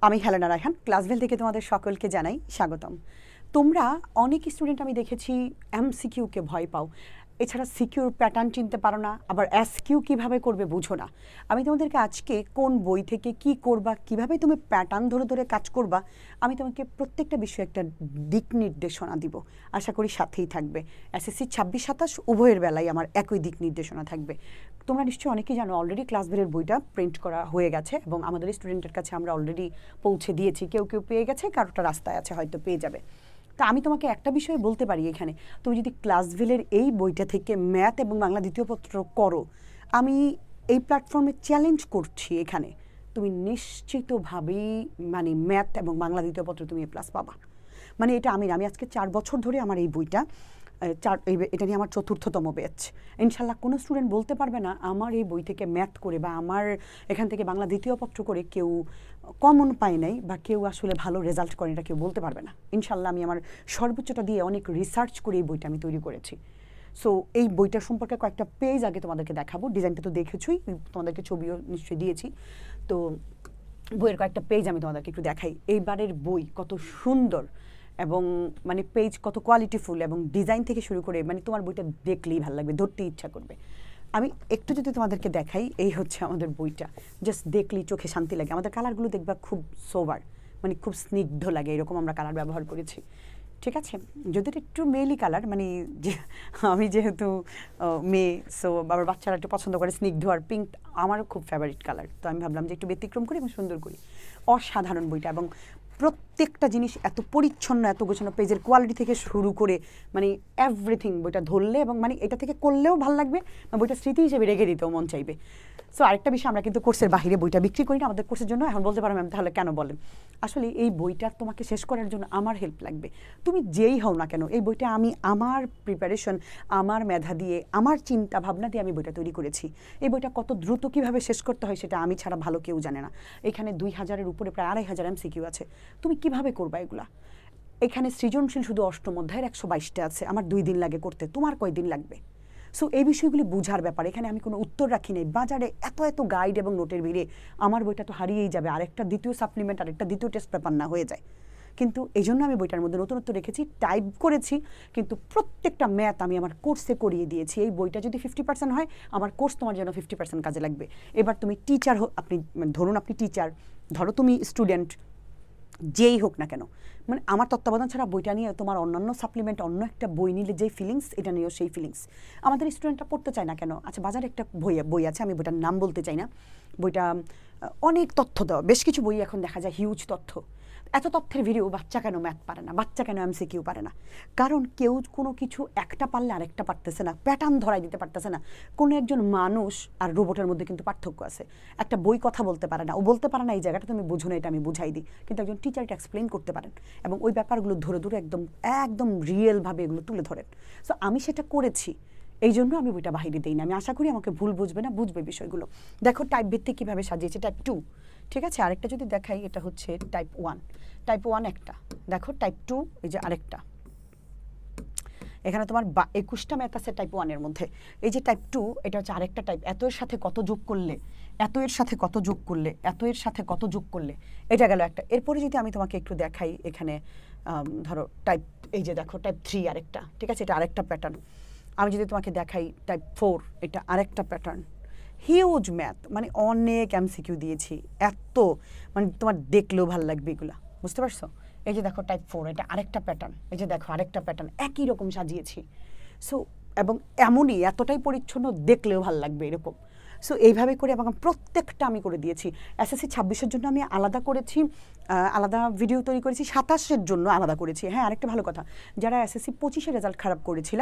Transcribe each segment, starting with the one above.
আমি হেলেনা রায়হান, ক্লাসভেল থেকে তোমাদের সকলকে জানাই স্বাগতম। তোমরা অনেক স্টুডেন্ট আমি দেখেছি এমসিকিউকে ভয় পাও। এছাড়া সিকিউর প্যাটার্ন চিনতে পারো না, আবার অ্যাসকিউ কীভাবে করবে বুঝো না। আমি তোমাদেরকে আজকে কোন বই থেকে কি করবা, কীভাবে তুমি প্যাটার্ন ধরে ধরে কাজ করবা, আমি তোমাকে প্রত্যেকটা বিষয়ে একটা দিক নির্দেশনা দিব। আশা করি সাথেই থাকবে। এসএসসি ছাব্বিশ সাতাশ উভয়ের বেলায় আমার একই দিক নির্দেশনা থাকবে। তোমরা নিশ্চয়ই অনেকেই জানো অলরেডি ক্লাস বেরের বইটা প্রিন্ট করা হয়ে গেছে এবং আমাদের স্টুডেন্টের কাছে আমরা অলরেডি পৌঁছে দিয়েছি। কেউ কেউ পেয়ে গেছে, কারোটা রাস্তায় আছে, হয়তো পেয়ে যাবে। তা আমি তোমাকে একটা বিষয় বলতে পারি এখানে। তুমি যদি ক্লাসভেলের এই বইটা থেকে ম্যাথ এবং বাংলা দ্বিতীয় পত্র করো, আমি এই প্ল্যাটফর্মে চ্যালেঞ্জ করছি এখানে। তুমি নিশ্চিতভাবেই মানে ম্যাথ এবং বাংলা দ্বিতীয় পত্র তুমি প্লাস পাবা। মানে এটা আমি আমি আজকে চার বছর ধরে আমার এই বইটা চার এটা নিয়ে আমার চতুর্থতম ব্যাচ ইনশাল্লাহ কোনো স্টুডেন্ট বলতে পারবে না, আমার এই বই থেকে ম্যাথ করে বা আমার এখান থেকে বাংলা দ্বিতীয় পত্র করে কেউ কমন পায় নাই বা কেউ আসলে ভালো রেজাল্ট করে এটা কেউ বলতে পারবে না। ইনশাল্লাহ আমি আমার সর্বোচ্চটা দিয়ে অনেক রিসার্চ করে এই বইটা আমি তৈরি করেছি। সো এই বইটার সম্পর্কে কয়েকটা পেজ আগে তোমাদেরকে দেখাবো। ডিজাইনটা তো দেখেছই, তোমাদেরকে ছবিও নিশ্চয়ই দিয়েছি। তো বইয়ের কয়েকটা পেজ আমি তোমাদেরকে একটু দেখাই। এইবারের বই কত সুন্দর! এবং মানে পেজ কত কোয়ালিটিফুল এবং ডিজাইন থেকে শুরু করে মানে তোমার বইটা দেখলেই ভালো লাগবে, ধরতে ইচ্ছা করবে। আমি একটু যদি তোমাদেরকে দেখাই, এই হচ্ছে আমাদের বইটা। জাস্ট দেখলেই চোখে শান্তি লাগে। আমাদের কালারগুলো দেখবা খুব সোবার মানে খুব স্নিগ্ধ লাগে, এরকম আমরা কালার ব্যবহার করেছি। ঠিক আছে? যদি একটু মেয়েলি কালার মানে যে, আমি যেহেতু মেয়ে সো আবার বাচ্চারা একটু পছন্দ করে স্নিগ্ধ আর পিঙ্ক আমারও খুব ফেভারিট কালার তো আমি ভাবলাম যে একটু ব্যতিক্রম করি এবং সুন্দর করি। অসাধারণ বইটা এবং প্রত্যেকটা জিনিস এত পরিচ্ছন্ন, এত গোছানো, পেজের কোয়ালিটি থেকে শুরু করে মানে এভরিথিং বইটা ধরলে এবং মানে এটা থেকে করলেও ভালো লাগবে বা বইটা স্মৃতি হিসেবে রেখে দিতেও মন চাইবে। সো আরেকটা বিষয় আমরা কিন্তু কোর্সের বাইরে বইটা বিক্রি করি না, আমাদের কোর্সের জন্য। এখন বলতে পারো ম্যাম তাহলে কেন বলেন? আসলে এই বইটা তোমাকে শেষ করার জন্য আমার হেল্প লাগবে। তুমি যেই হও না কেন, এই বইটা আমি আমার প্রিপারেশন আমার মেধা দিয়ে, আমার চিন্তা ভাবনা দিয়ে আমি বইটা তৈরি করেছি। এই বইটা কত দ্রুত কীভাবে শেষ করতে হয় সেটা আমি ছাড়া ভালো কেউ জানে না। এখানে দুই হাজারের উপরে প্রায় আড়াই হাজার এমসিকিউ আছে। তুমি কীভাবে করবা এগুলা? এখানে সৃজনশীল শুধু অষ্টম অধ্যায়ের একশো বাইশটা আছে। আমার দুই দিন লাগে করতে, তোমার কয়দিন লাগবে? সো এই বিষয়গুলি বুঝার ব্যাপার। এখানে আমি কোনো উত্তর রাখি নাই। বাজারে এত এত গাইড এবং নোটের ভিড়ে আমার বইটা তো হারিয়েই যাবে। আরেকটা দ্বিতীয় সাপ্লিমেন্ট আরেকটা দ্বিতীয় টেস্ট পেপার না হয়ে যায়। কিন্তু এই জন্য আমি বইটার মধ্যে নতুনত্ব রেখেছি টাইপ করেছি, কিন্তু প্রত্যেকটা ম্যাথ আমি আমার কোর্সে করিয়ে দিয়েছি। এই বইটা যদি ফিফটি পার্সেন্ট হয়, আমার কোর্স তোমার জন্য ফিফটি পার্সেন্ট কাজে লাগবে। এবার তুমি টিচার আপনি, ধরুন আপনি টিচার ধরো তুমি স্টুডেন্ট যেই হোক না কেন মানে আমার তত্ত্বাবধান ছাড়া বইটা নিয়ে তোমার অন্যান্য সাপ্লিমেন্ট অন্য একটা বই নিলে যেই ফিলিংস এটা নিয়েও সেই ফিলিংস আমাদের স্টুডেন্টরা পড়তে চায় না কেন? আচ্ছা বাজারে একটা বই বই আছে, আমি বইটার নাম বলতে চাই না। বইটা অনেক তথ্য দেওয়া, বেশ কিছু বই এখন দেখা যায় হিউজ তথ্য। এত তথ্যের ভিডিও বাচ্চা কেন ম্যাথ পারে না? বাচ্চা কেন এমসিকিউ পারে না? কারণ কেউ কোনো কিছু একটা পারলে আরেকটা পারতেছে না প্যাটার্ন ধরাই দিতে পারতেছে না। কোনো একজন মানুষ আর রোবটের মধ্যে কিন্তু পার্থক্য আছে। একটা বই কথা বলতে পারে না। ও বলতে পারে না, এই জায়গাটা তুমি বুঝো না, এটা আমি বুঝাই দিই। কিন্তু একজন টিচার এটা এক্সপ্লেন করতে পারেন এবং ওই ব্যাপারগুলো ধরে ধরে একদম একদম রিয়েলভাবে এগুলো তুলে ধরেন। সো আমি সেটা করেছি। এই জন্য আমি বইটা বাহিরে দিই না। আমি আশা করি আমাকে ভুল বুঝবে না, বুঝবে বিষয়গুলো। দেখো টাইপ ভিত্তিক কীভাবে সাজিয়েছে টাইপ টু ঠিক আছে? আরেকটা যদি দেখাই, এটা হচ্ছে টাইপ ওয়ান টাইপ ওয়ান একটা। দেখো টাইপ টু এই যে আরেকটা। এখানে তোমার বা- একুশটা ম্যাথ আছে টাইপ ওয়ানের মধ্যে। এই যে টাইপ টু এটা হচ্ছে আরেকটা টাইপ এত এর সাথে কত যোগ করলে? এত এর সাথে কত যোগ করলে? এত এর সাথে কত যোগ করলে? এটা গেল একটা। এরপরে যদি আমি তোমাকে একটু দেখাই এখানে ধরো টাইপ এই যে দেখো টাইপ থ্রি আরেকটা। ঠিক আছে? এটা আরেকটা প্যাটার্ন আমি যদি তোমাকে দেখাই টাইপ ফোর এটা আরেকটা প্যাটার্ন হিউজ ম্যাথ মানে অনেক এমসিকিউ দিয়েছি, এত মানে তোমার দেখলেও ভালো লাগবে এগুলা, বুঝতে পারছ? এই যে দেখো টাইপ ফোর এটা আরেকটা প্যাটার্ন এই যে দেখো আরেকটা প্যাটার্ন একই রকম সাজিয়েছি। সো এবং এমনই, এতটাই পরিচ্ছন্ন, দেখলেও ভালো লাগবে এরকম। সো এইভাবে করে এবং প্রত্যেকটা আমি করে দিয়েছি। এসএসসি ছাব্বিশের জন্য আমি আলাদা করেছি আলাদা ভিডিও তৈরি করেছি, সাতাশের জন্য আলাদা করেছি। হ্যাঁ আরেকটা ভালো কথা, যারা এসএসসি পঁচিশে রেজাল্ট খারাপ করেছিল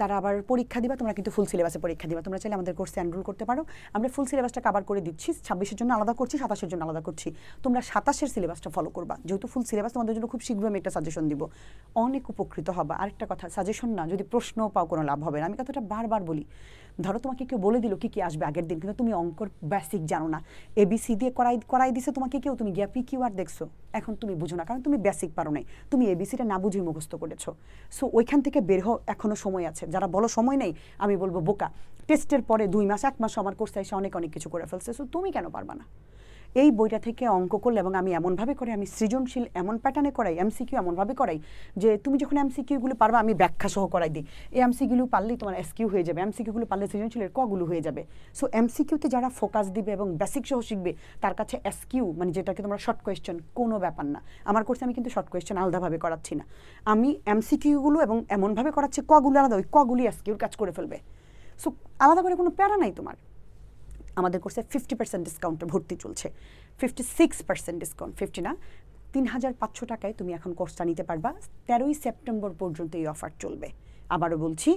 তারা আবার পরীক্ষা দিবা, তোমরা কিন্তু ফুল সিলেবাসে পরীক্ষা দিবা। তোমরা চাইলে আমাদের কোর্সে এনরোল করতে পারো। আমরা ফুল সিলেবাসটা কাভার করে দিচ্ছি, ছাব্বিশের জন্য আলাদা করছি, সাতাশের জন্য আলাদা করছি। তোমরা সাতাশের সিলেবাসটা ফলো করবা। যেহেতু ফুল সিলেবাস তোমাদের জন্য খুব শীঘ্রই আমি একটা সাজেশন দিব। অনেক উপকৃত হবা। আরেকটা কথা সাজেশন না, যদি প্রশ্ন পাও কোনো লাভ হবে না। আমি কথাটা বারবার বলি। ধরো তোমাকে কেউ বলে দিল কি কি আসবে আগের দিন, কিন্তু তুমি অঙ্কর বেসিক জানো না। এবিসি দিয়ে করাই করাই দিছে তোমাকে কেউ। তুমি গিয়া পি কিউ আর দেখছ। এখন তুমি বুঝো না, কারণ তুমি বেসিক পারো নাই। তুমি এবিসিটা না বুঝে মুখস্থ করেছ। সো ওইখান থেকে বের হও এখনও সময় আছে। যারা বলো সময় নেই, আমি বলব বোকা। টেস্টের পরে দুই মাস, এক মাস আমার কোর্সে এসে অনেক অনেক কিছু করে ফেলছে। সো তুমি কেন পারবা না? এই বইটা থেকে অঙ্ক করলে এবং আমি এমনভাবে করি আমি সৃজনশীল এমন প্যাটার্নে করাই এমসিকিউ এমনভাবে করাই যে তুমি যখন এমসিকিউগুলো পারবা, আমি ব্যাখ্যা সহ করাই দিই। এই এমসিকিউগুলো পারলেই তোমার এসকিউ হয়ে যাবে। এমসিকিউগুলো পারলে সৃজনশীলের কগুলো হয়ে যাবে। সো এমসিকিউতে যারা ফোকাস দিবে এবং বেসিক সহ শিখবে, তার কাছে এসকিউ মানে যেটাকে তোমরা শর্ট কোয়েশ্চেন কোনো ব্যাপার না। আমার কোর্সে আমি কিন্তু শর্ট কোয়েশ্চেন আলাদাভাবে করাচ্ছি না। আমি এমসিকিউগুলো এবং এমনভাবে করাচ্ছি কগুলো আলাদা, ওই কগুলি এসকিউর কাজ করে ফেলবে। সো আলাদা করে কোনো প্যারা নাই তোমার। আমাদের কোর্সে ফিফটি পার্সেন্ট ডিসকাউন্টে ভর্তি চলছে। Fifty six percent discount fifty না? তিন হাজার পাঁচশো টাকায় তুমি এখন কোর্সটা নিতে পারবা। তেরোই সেপ্টেম্বর পর্যন্ত এই অফার চলবে। আবারও বলছি,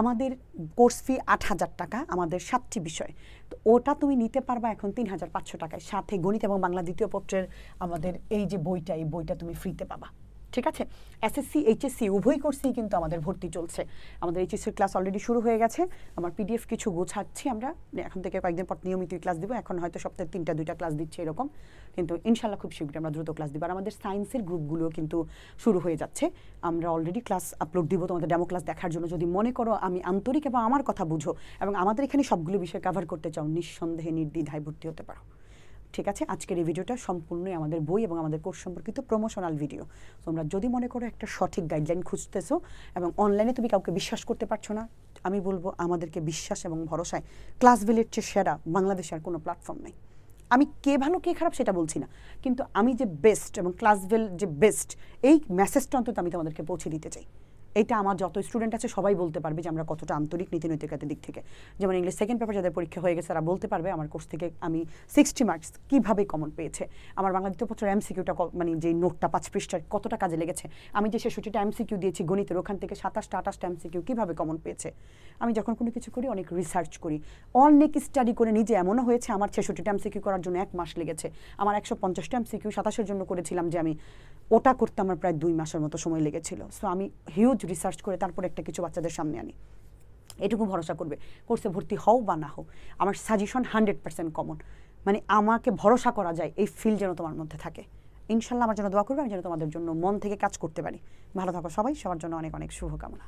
আমাদের কোর্স ফি আট হাজার টাকা, আমাদের সাতটি বিষয়। তো ওটা তুমি নিতে পারবা এখন তিন হাজার পাঁচশো টাকায়। সাথে গণিত এবং বাংলা দ্বিতীয় পত্রের আমাদের এই যে বইটা, এই বইটা তুমি ফ্রিতে পাবা। ঠিক আছে? এসএসসি এইচএসসি উভয় কোর্সেই কিন্তু আমাদের ভর্তি চলছে। আমাদের এইচএসসির ক্লাস অলরেডি শুরু হয়ে গেছে। আমার পিডিএফ কিছু গোছাচ্ছি আমরা। এখন থেকে কয়েকদিন পর নিয়মিত ক্লাস দিব। এখন হয়তো সপ্তাহে তিনটা, দুইটা ক্লাস দিচ্ছে এরকম। কিন্তু ইনশাল্লাহ খুব শীঘ্রই আমরা দ্রুত ক্লাস দিব। আর আমাদের সায়েন্সের গ্রুপগুলো কিন্তু শুরু হয়ে যাচ্ছে। আমরা অলরেডি ক্লাস আপলোড দিব তোমাদের ডেমো ক্লাস দেখার জন্য। যদি মনে করো আমি আন্তরিক এবং আমার কথা বুঝো এবং আমাদের এখানে সবগুলো বিষয় কভার করতে চাও, নিঃসন্দেহে নির্দ্বিধায় ভর্তি হতে পারো। ঠিক আছে? আজকের এই ভিডিওটা সম্পূর্ণই আমাদের বই এবং আমাদের কোর্স সম্পর্কিত প্রমোশনাল ভিডিও তোমরা যদি মনে করো একটা সঠিক গাইডলাইন খুঁজতেছো এবং অনলাইনে তুমি কাউকে বিশ্বাস করতে পারছ না, আমি বলব আমাদেরকে বিশ্বাস এবং ভরসায় ক্লাস বিলের চেয়ে সেরা বাংলাদেশের কোনো প্ল্যাটফর্ম নেই। আমি কে ভালো, কে খারাপ সেটা বলছি না। কিন্তু আমি যে বেস্ট এবং ক্লাসভেল যে বেস্ট এই মেসেজটা অন্তত আমি তোমাদেরকে পৌঁছে দিতে চাই। এটা আমার যত স্টুডেন্ট আছে সবাই বলতে পারবে যে আমরা কতটা আন্তরিক নীতি নৈতিকতার দিক থেকে। যেমন ইংলিশ সেকেন্ড পেপার যাদের পরীক্ষা হয়ে গেছে, তারা বলতে পারবে আমার কোর্স থেকে আমি সিক্সটি মার্কস কীভাবে কমন পেয়েছে। আমার বাংলা দ্বিতীয় পত্র এমসিকিউটা মানে যে নোটটা পাঁচ পৃষ্ঠার কতটা কাজে লেগেছে। আমি যে ছেষট্টিটা এমসিকিউ দিয়েছি গণিতের, ওখান থেকে সাতাশটা, আঠাশটা এমসিকিউ কীভাবে কমন পেয়েছে। আমি যখন কোনো কিছু করি, অনেক রিসার্চ করি। অনেক স্টাডি করে নিজে এমনও হয়েছে, আমার ছেষট্টিটা এমসিকিউ করার জন্য এক মাস লেগেছে। আমার একশো পঞ্চাশটা এমসিকিউ সাতাশের জন্য করেছিলাম যে আমি ওটা করতে আমার প্রায় দুই মাসের মতো সময় লেগেছিল। সো আমি হিউজ রিসার্চ করে তারপর একটা কিছু বাচ্চাদের সামনে আনি। এটুকু ভরসা করবে কোর্সে ভর্তি হও বা না হোক আমার সাজেশন হান্ড্রেড পার্সেন্ট কমন মানে আমাকে ভরসা করা যায় এই ফিল যেন তোমার মধ্যে থাকে। ইনশাল্লাহ আমার জন্য দোয়া করবে, আমি যেন তোমাদের জন্য মন থেকে কাজ করতে পারি। ভালো থাকো সবাই, সবার জন্য অনেক অনেক শুভকামনা।